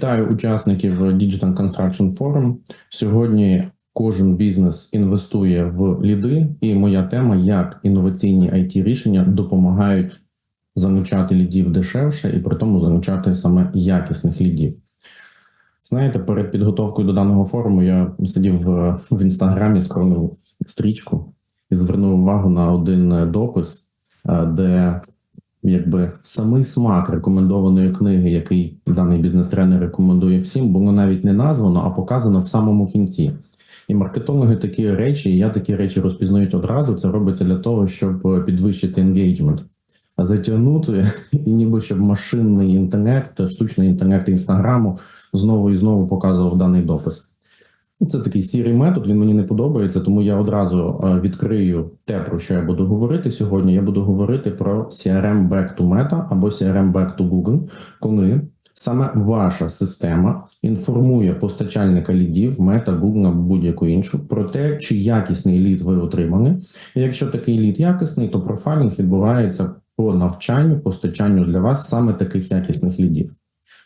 Вітаю учасників Digital Construction Forum. Сьогодні кожен бізнес інвестує в ліди, і моя тема як інноваційні it рішення допомагають залучати лідів дешевше і при тому залучати саме якісних лідів. Знаєте, перед підготовкою до даного форуму я сидів в, в інстаграмі, скролив стрічку і звернув увагу на один допис, е, де якби самий смак рекомендованої книги, який даний бізнес-тренер рекомендує всім, було навіть не названо, а показано в самому кінці. І маркетологи такі речі, і я такі речі розпізнають одразу. Це робиться для того, щоб підвищити енгейджмент, затягнути, і ніби щоб машинний інтелект, штучний інтелект інстаграму знову і знову показував даний допис. Ну, Це такий сірий метод, він мені не подобається, тому я одразу е, відкрию те, про що я буду говорити сьогодні. Я буду говорити про CRM Back to Meta або CRM Back to Google, коли саме ваша система інформує постачальника лідів, Meta, Google або будь-яку іншу про те, чи якісний лід ви отримали. І якщо такий лід якісний, то профайлінг відбувається по навчанню, постачанню для вас саме таких якісних лідів.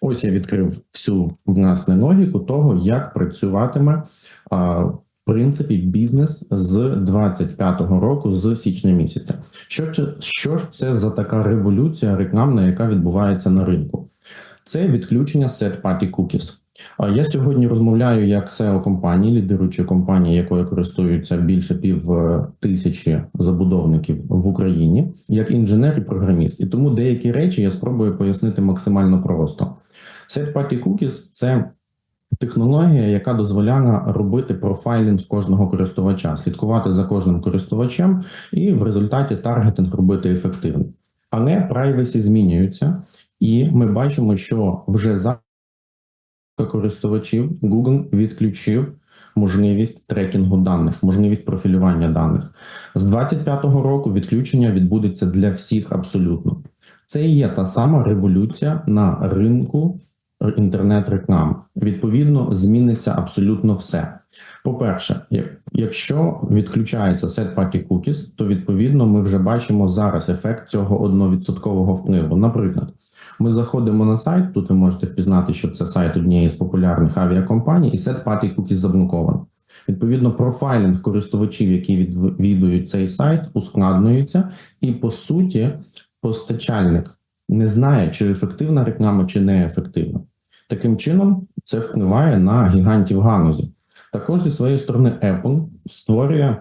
Ось я відкрив всю власне логіку того, як працюватиме а, в принципі бізнес з 25-го року, з січня місяця. Що що ж це за така революція рекламна, яка відбувається на ринку? Це відключення set-party cookies. А я сьогодні розмовляю як SEO компанії, лідируючої компанії, якою користуються більше пів е, тисячі забудовників в Україні, як інженер і програміст. І тому деякі речі я спробую пояснити максимально просто. Set-party cookies – це технологія, яка дозволяє робити профайлінг кожного користувача, слідкувати за кожним користувачем і в результаті таргетинг робити ефективно. Але privacy змінюються, і ми бачимо, що вже за користувачів Google відключив можливість трекінгу даних, можливість профілювання даних. З 25-го року відключення відбудеться для всіх абсолютно. Це і є та сама революція на ринку інтернет-реклам. Відповідно, зміниться абсолютно все. По-перше, якщо відключається set-party cookies, то відповідно ми вже бачимо зараз ефект цього 1% впливу. Наприклад, ми заходимо на сайт. Тут ви можете впізнати, що це сайт однієї з популярних авіакомпаній, і set-party cookies заблоковано. Відповідно, профайлінг користувачів, які відвідують цей сайт, ускладнюється, і по суті, постачальник не знає, чи ефективна реклама, чи неефективна. Таким чином, це впливає на гігантів галузі. Також зі своєї сторони, Apple створює.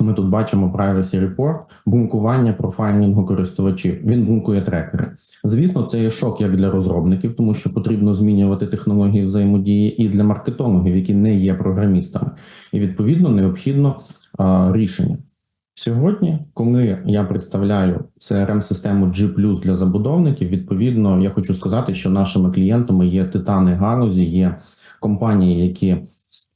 Ми тут бачимо Privacy Report, бункування профайлінгу користувачів. Він бункує трекери. Звісно, це є шок як для розробників, тому що потрібно змінювати технології взаємодії, і для маркетологів, які не є програмістами, і відповідно необхідно а, рішення. Сьогодні, коли я представляю crm систему G+, для забудовників, відповідно, я хочу сказати, що нашими клієнтами є титани галузі, є компанії, які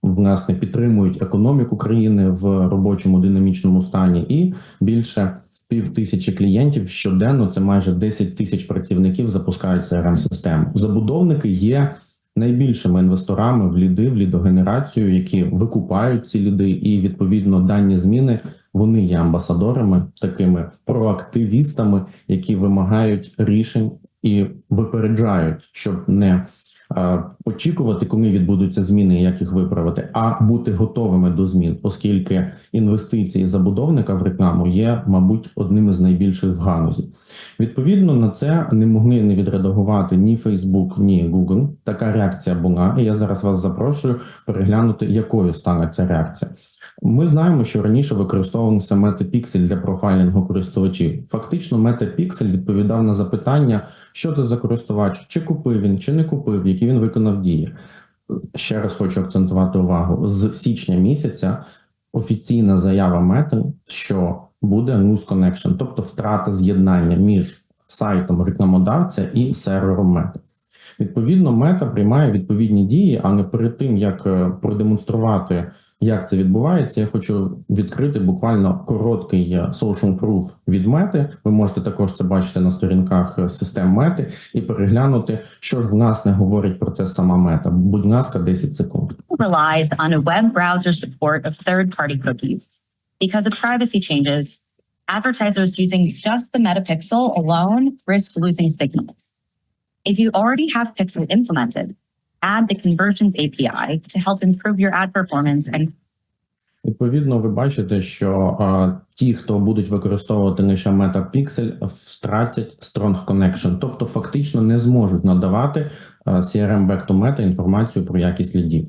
власне підтримують економіку країни в робочому динамічному стані, і більше пів тисячі клієнтів щоденно. Це майже 10 тисяч працівників запускають crm систему Забудовники є найбільшими інвесторами в ліди, в лідогенерацію, які викупають ці ліди, і відповідно дані зміни. Вони є амбасадорами, такими проактивістами, які вимагають рішень і випереджають, щоб не очікувати, коли відбудуться зміни, як їх виправити, а бути готовими до змін, оскільки інвестиції забудовника в рекламу є, мабуть, одним із найбільших в ганузі. Відповідно на це не могли не відредагувати ні Facebook, ні Google. Така реакція була. І я зараз вас запрошую переглянути, якою стане ця реакція. Ми знаємо, що раніше використовувався метапіксель для профайлінгу користувачів. Фактично, метапіксель відповідав на запитання, що це за користувач, чи купив він, чи не купив, які він виконав дії. Ще раз хочу акцентувати увагу з січня місяця. Офіційна заява Meta, що буде lose connection, тобто втрата з'єднання між сайтом рекламодавця і сервером Meta. Відповідно, Meta приймає відповідні дії, але перед тим як е, продемонструвати як це відбувається, я хочу відкрити буквально короткий social proof від мети. Ви можете також це бачити на сторінках систем мети і переглянути, що ж власне говорить про це сама мета. Будь ласка, 10 секунд. Relies on a web browser support of third-party cookies. Because of privacy changes, advertisers using just the meta pixel alone risk losing signals. If you already have Pixel implemented, add the conversions API to help improve your ad performance and Відповідно, ви бачите, що а, ті, хто будуть використовувати лише MetaPixel, втратять Strong Connection, тобто фактично не зможуть надавати а, CRM Back to Meta інформацію про якість лідів.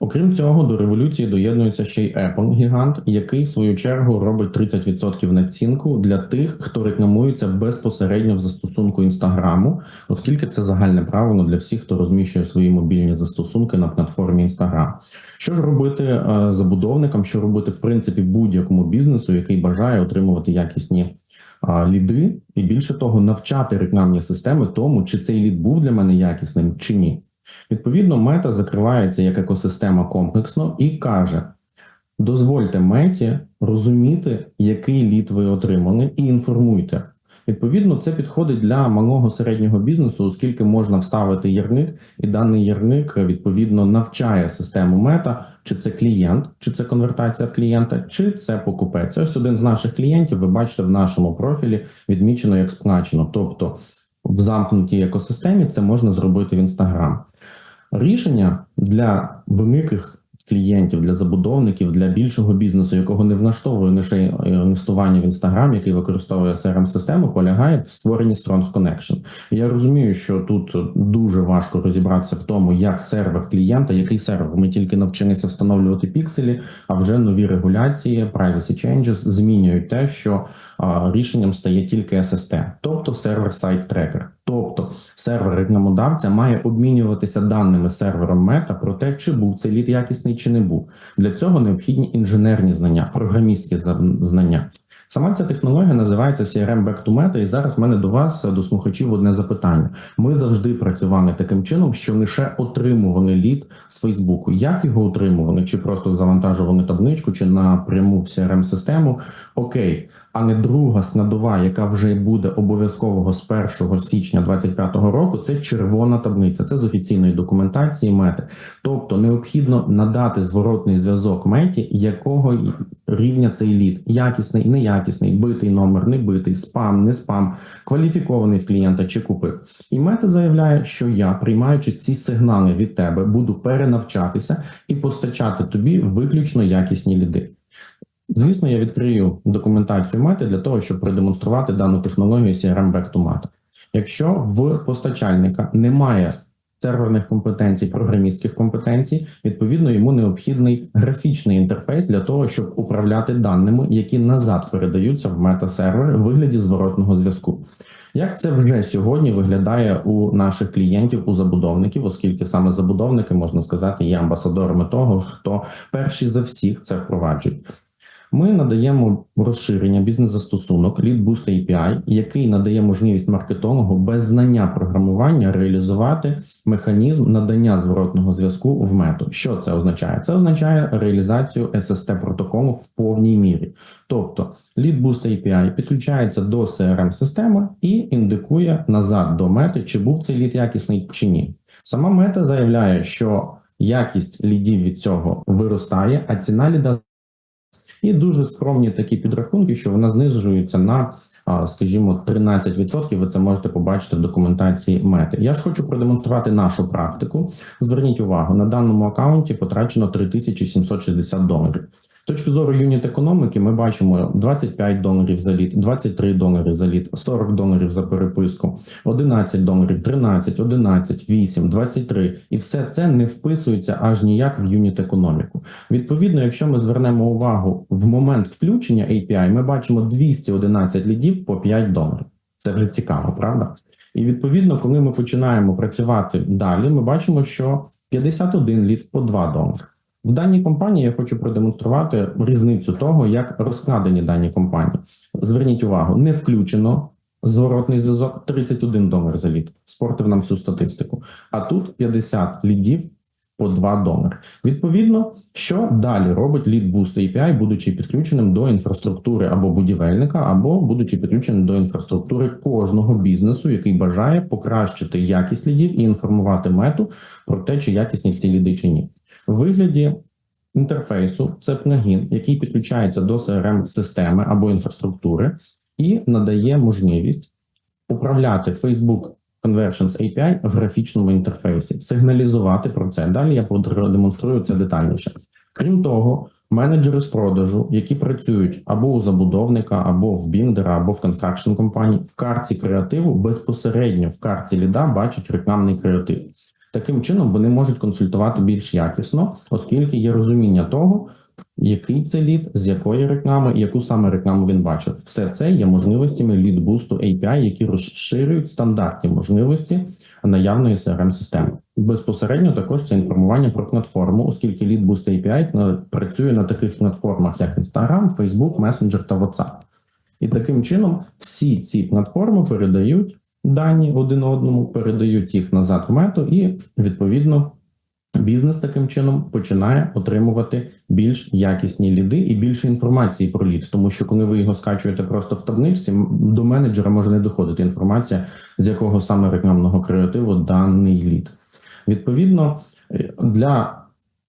Окрім цього, до революції доєднується ще й Apple гігант, який в свою чергу робить 30% націнку для тих, хто рекламується безпосередньо в застосунку інстаграму, оскільки це загальне правило для всіх, хто розміщує свої мобільні застосунки на платформі Інстаграм. Що ж робити е, забудовникам, що робити в принципі будь-якому бізнесу, який бажає отримувати якісні ліди, і більше того, навчати рекламні системи тому, чи цей лід був для мене якісним чи ні. Відповідно, мета закривається як екосистема комплексно і каже: дозвольте меті розуміти, який лід ви отримали, і інформуйте. Відповідно, це підходить для малого середнього бізнесу, оскільки можна вставити ярник, і даний ярник відповідно навчає систему мета, чи це клієнт, чи це конвертація в клієнта, чи це покупець. Ось один з наших клієнтів. Ви бачите в нашому профілі відмічено як сплачено. Тобто в замкнутій екосистемі це можна зробити в Інстаграм. Рішення для великих клієнтів, для забудовників, для більшого бізнесу, якого не влаштовує лише інвестування в інстаграм, який використовує crm систему полягає в створенні Strong Connection. Я розумію, що тут дуже важко розібратися в тому, як сервер клієнта, який сервер. Ми тільки навчилися встановлювати пікселі, а вже нові регуляції, privacy changes змінюють те, що рішенням стає тільки SST, тобто сервер сайт трекер. Тобто сервер рекламодавця має обмінюватися даними сервером мета про те, чи був цей лід якісний, чи не був. Для цього необхідні інженерні знання, програмістські знання. Сама ця технологія називається CRM Back to Meta, і зараз в мене до вас, до слухачів, одне запитання. Ми завжди працювали таким чином, що лише отримували лід з Фейсбуку. Як його отримували? Чи просто завантажували табличку, чи напряму в CRM систему? Окей, а не друга складова, яка вже буде обов'язкового з 1 січня 2025 року. Це червона таблиця. Це з офіційної документації мети. Тобто необхідно надати зворотний зв'язок меті, якого рівня цей лід: якісний, неякісний, битий номер, не битий, спам, не спам, кваліфікований в клієнта чи купив. І мета заявляє, що я, приймаючи ці сигнали від тебе, буду перенавчатися і постачати тобі виключно якісні ліди. Звісно, я відкрию документацію мети для того, щоб продемонструвати дану технологію CRM Back to Meta. Якщо в постачальника немає серверних компетенцій, програмістських компетенцій, відповідно йому необхідний графічний інтерфейс для того, щоб управляти даними, які назад передаються в мета-сервери в вигляді зворотного зв'язку. Як це вже сьогодні виглядає у наших клієнтів, у забудовників, оскільки саме забудовники можна сказати є амбасадорами того, хто перші за всіх це впроваджують. Ми надаємо розширення бізнес-застосунок Boost API, який надає можливість маркетологу без знання програмування реалізувати механізм надання зворотного зв'язку в мету. Що це означає? Це означає реалізацію SST протоколу в повній мірі. Тобто Boost API підключається до crm системи і індикує назад до мети, чи був цей лід якісний чи ні. Сама мета заявляє, що якість лідів від цього виростає, а ціна ліда і дуже скромні такі підрахунки, що вона знижується на, скажімо, 13%. Ви це можете побачити в документації мети. Я ж хочу продемонструвати нашу практику. Зверніть увагу, на даному аккаунті потрачено 3760 доларів. Точки зору юніт економіки, ми бачимо 25 доларів за літ, 23 долари за літ, 40 доларів за переписку, 11 доларів, 13, 11, 8, 23. І все це не вписується аж ніяк в юніт економіку. Відповідно, якщо ми звернемо увагу в момент включення API, ми бачимо 211 лідів по 5 доларів. Це вже цікаво, правда? І відповідно, коли ми починаємо працювати далі, ми бачимо, що 51 лід по 2 долари. В даній компанії я хочу продемонструвати різницю того, як розкладені дані компанії. Зверніть увагу, не включено зворотний зв'язок 31 долар за лід. Спортив нам всю статистику. А тут 50 лідів по 2 долари. Відповідно, що далі робить Lead Boost API, будучи підключеним до інфраструктури або будівельника, або будучи підключеним до інфраструктури кожного бізнесу, який бажає покращити якість лідів і інформувати мету про те, чи якісні ці ліди чи ні. В вигляді інтерфейсу це плагін, який підключається до crm системи або інфраструктури, і надає можливість управляти Facebook Conversions API в графічному інтерфейсі, сигналізувати про це. Далі я продемонструю це детальніше. Крім того, менеджери з продажу, які працюють або у забудовника, або в біндера, або в констракшн компанії, в картці креативу безпосередньо в картці ліда бачать рекламний креатив. Таким чином вони можуть консультувати більш якісно, оскільки є розуміння того, який це лід, з якої реклами, яку саме рекламу він бачив. Все це є можливостями лід-бусту API, які розширюють стандартні можливості наявної crm системи Безпосередньо також це інформування про платформу, оскільки лід-буст API працює на таких платформах, як Instagram, Facebook, Messenger та WhatsApp. І таким чином всі ці платформи передають дані один одному, передають їх назад в мету, і відповідно бізнес таким чином починає отримувати більш якісні ліди і більше інформації про лід. Тому що коли ви його скачуєте просто в табличці, до менеджера може не доходити інформація, з якого саме рекламного креативу даний лід. Відповідно, е, для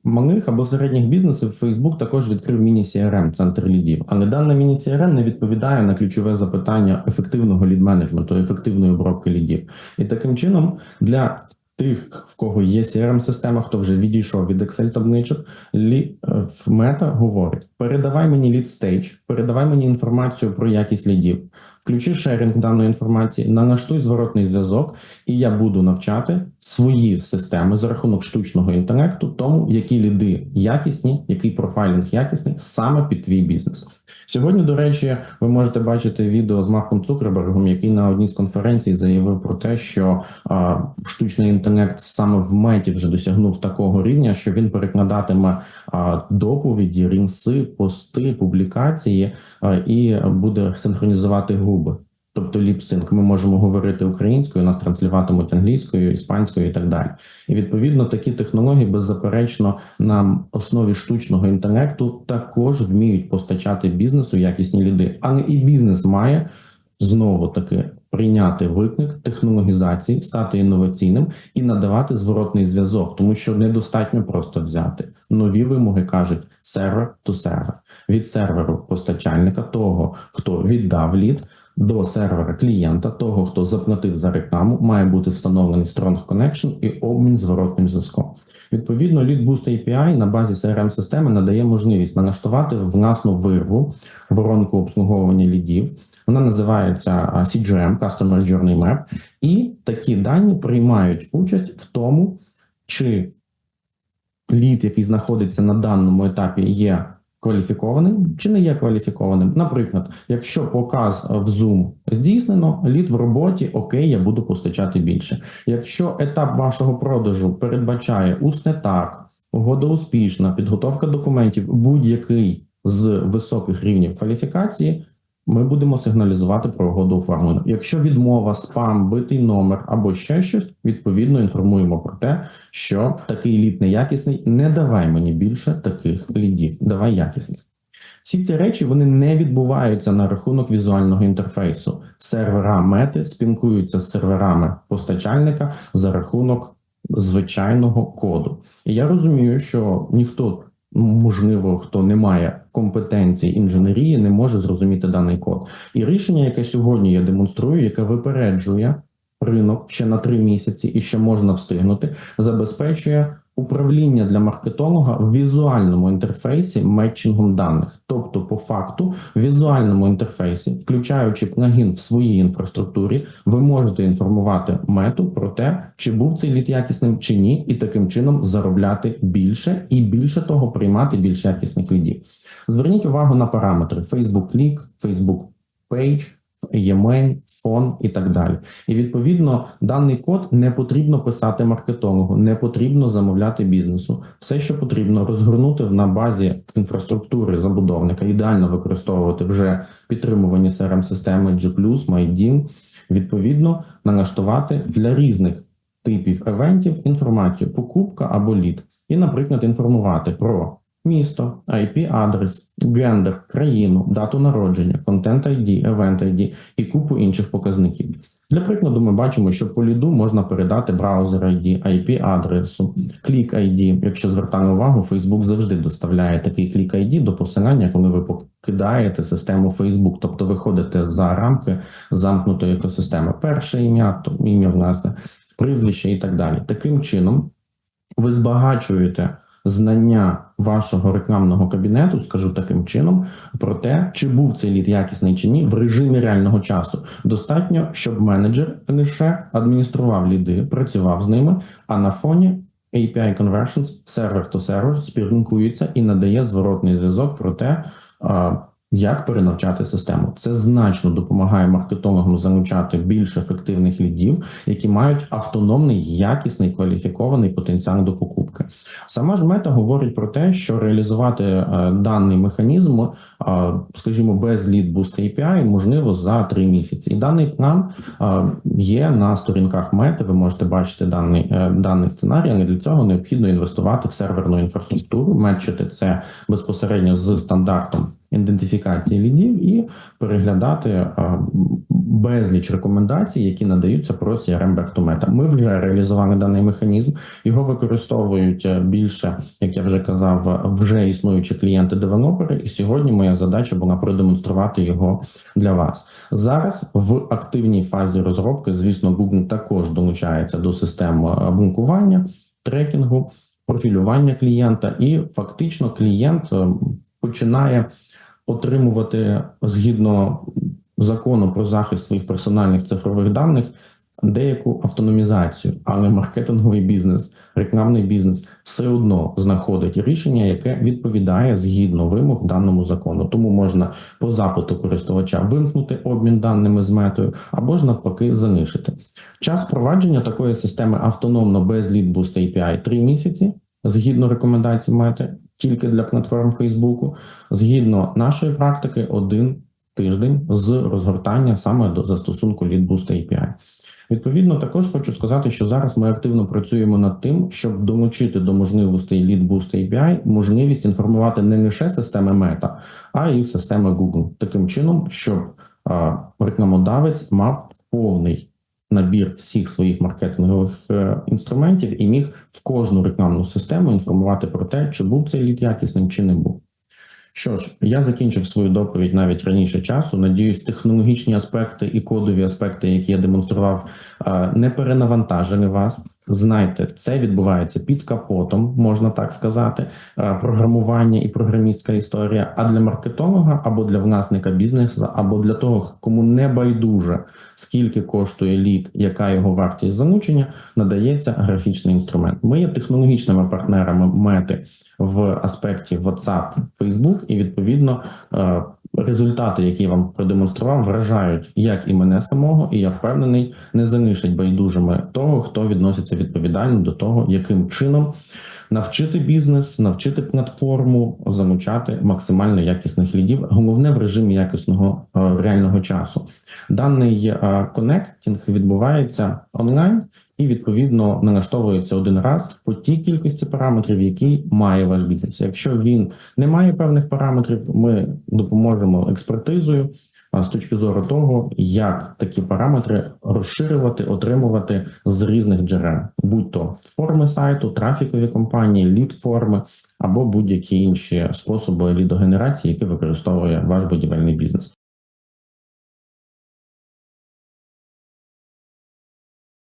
малих або середніх бізнесів Facebook також відкрив міні-CRM, центр лідів. Але дана міні-CRM не відповідає на ключове запитання ефективного лід-менеджменту, ефективної обробки лідів. І таким чином для тих, в кого є CRM-система, хто вже відійшов від Excel табличок, е, мета говорить: передавай мені лід стейдж, передавай мені інформацію про якість лідів, включи шерінг даної інформації, налаштуй зворотний зв'язок, і я буду навчати свої системи за рахунок штучного інтелекту, тому які ліди якісні, який профайлінг якісний саме під твій бізнес. Сьогодні, до речі, ви можете бачити відео з Марком Цукербергом, який на одній з конференцій заявив про те, що а, штучний інтелект саме в меті вже досягнув такого рівня, що він перекладатиме а, доповіді, рінси, пости, публікації а, і буде синхронізувати губи. Тобто ліпсинк, ми можемо говорити українською, нас транслюватимуть англійською, іспанською і так далі. І відповідно такі технології беззаперечно на основі штучного інтелекту також вміють постачати бізнесу якісні ліди. Але і бізнес має знову таки прийняти виклик технологізації, стати інноваційним і надавати зворотний зв'язок, тому що недостатньо просто взяти нові вимоги кажуть сервер to сервер від серверу постачальника, того хто віддав лід. До сервера клієнта, того, хто заплатив за рекламу, має бути встановлений Strong Connection і обмін зворотним зв'язком. Відповідно, Lead Boost API на базі crm системи надає можливість налаштувати власну вирву воронку обслуговування лідів. Вона називається CGM Customer Journey Map, і такі дані приймають участь в тому, чи лід, який знаходиться на даному етапі, є кваліфікованим чи не є кваліфікованим. Наприклад, якщо показ в Zoom здійснено, лід в роботі, окей, я буду постачати більше. Якщо етап вашого продажу передбачає усне так, угода успішна, підготовка документів, будь-який з високих рівнів кваліфікації. Ми будемо сигналізувати про угоду оформлено. Якщо відмова, спам, битий номер або ще щось, відповідно інформуємо про те, що такий лід неякісний. Не давай мені більше таких лідів, давай якісних. Всі ці речі вони не відбуваються на рахунок візуального інтерфейсу. Сервера мети спілкуються з серверами постачальника за рахунок звичайного коду. І я розумію, що ніхто можливо, хто не має компетенції інженерії, не може зрозуміти даний код. І рішення, яке сьогодні я демонструю, яке випереджує ринок ще на три місяці і ще можна встигнути, забезпечує управління для маркетолога в візуальному інтерфейсі метчингом даних. Тобто, по факту, в візуальному інтерфейсі, включаючи плагін в своїй інфраструктурі, ви можете інформувати мету про те, чи був цей лід якісним чи ні, і таким чином заробляти більше і більше того приймати більш якісних лідів. Зверніть увагу на параметри: Facebook Click, Facebook фон і так далі. І відповідно даний код не потрібно писати маркетологу, не потрібно замовляти бізнесу. Все, що потрібно, розгорнути на базі інфраструктури забудовника, ідеально використовувати вже підтримувані crm системи G+, MyDeal, відповідно налаштувати для різних типів евентів інформацію покупка або лід, і, наприклад, інформувати про місто, IP-адрес, гендер, країну, дату народження, контент ID, event ID і купу інших показників. Для прикладу, ми бачимо, що по ліду можна передати браузер ID, IP-адресу, клік ID. Якщо звертаємо увагу, Facebook завжди доставляє такий клік ID до посилання, коли ви покидаєте систему Facebook, тобто виходите за рамки замкнутої екосистеми. Перше ім'я, то ім'я власне, прізвище і так далі. Таким чином, ви збагачуєте знання вашого рекламного кабінету, скажу таким чином, про те, чи був цей лід якісний чи ні, в режимі реального часу. Достатньо, щоб менеджер лише адміністрував ліди, працював з ними, а на фоні API Conversions сервер то сервер спілкується і надає зворотний зв'язок про те, як перенавчати систему. Це значно допомагає маркетологам залучати більш ефективних лідів, які мають автономний, якісний, кваліфікований потенціал до покупки. Сама ж мета говорить про те, що реалізувати е, даний механізм, е, скажімо, без lead boost API можливо за три місяці. І даний план е, є на сторінках мети. Ви можете бачити даний, е, даний сценарій, але для цього необхідно інвестувати в серверну інфраструктуру, метчити це безпосередньо з стандартом ідентифікації лідів і переглядати безліч рекомендацій, які надаються про CRM Back to Meta. Ми вже реалізували даний механізм. Його використовують е, більше, як я вже казав, вже існуючі клієнти-девелопери. І сьогодні моя задача була продемонструвати його для вас. Зараз в активній фазі розробки, звісно, Google також долучається до систем е, блокування, трекінгу, профілювання клієнта, і фактично клієнт е, починає отримувати згідно закону про захист своїх персональних цифрових даних деяку автономізацію, але маркетинговий бізнес, рекламний бізнес все одно знаходить рішення, яке відповідає згідно вимог даному закону. Тому можна по запиту користувача вимкнути обмін даними з метою або ж навпаки залишити. Час впровадження такої системи автономно без Lead Boost API 3 місяці згідно рекомендацій мети, тільки для платформ Фейсбуку, згідно нашої практики, один тиждень з розгортання саме до застосунку Lead Boost API. Відповідно, також хочу сказати, що зараз ми активно працюємо над тим, щоб долучити до можливостей Lead Boost API можливість інформувати не лише системи Meta, а й системи Google, таким чином, щоб рекламодавець мав повний набір всіх своїх маркетингових е, інструментів і міг в кожну рекламну систему інформувати про те, чи був цей лід якісним, чи не був. Що ж, я закінчив свою доповідь навіть раніше часу. Надіюсь, технологічні аспекти і кодові аспекти, які я демонстрував, е, не перенавантажили вас. Знайте, це відбувається під капотом, можна так сказати, е, програмування і програмістська історія. А для маркетолога або для власника бізнесу, або для того, кому не байдуже, скільки коштує лід, яка його вартість залучення, надається графічний інструмент. Ми є технологічними партнерами мети в аспекті WhatsApp, Facebook, і відповідно е, результати, які я вам продемонстрував, вражають як і мене самого, і я впевнений, не залишать байдужими того, хто відноситься відповідально до того, яким чином навчити бізнес, навчити платформу, залучати максимально якісних лідів. Головне в режимі якісного е, реального часу. Даний коннектінг відбувається онлайн. І відповідно налаштовується один раз по тій кількості параметрів, які має ваш бізнес. Якщо він не має певних параметрів, ми допоможемо експертизою з точки зору того, як такі параметри розширювати, отримувати з різних джерел, будь то форми сайту, трафікові компанії, лід форми або будь-які інші способи лідогенерації, які використовує ваш будівельний бізнес.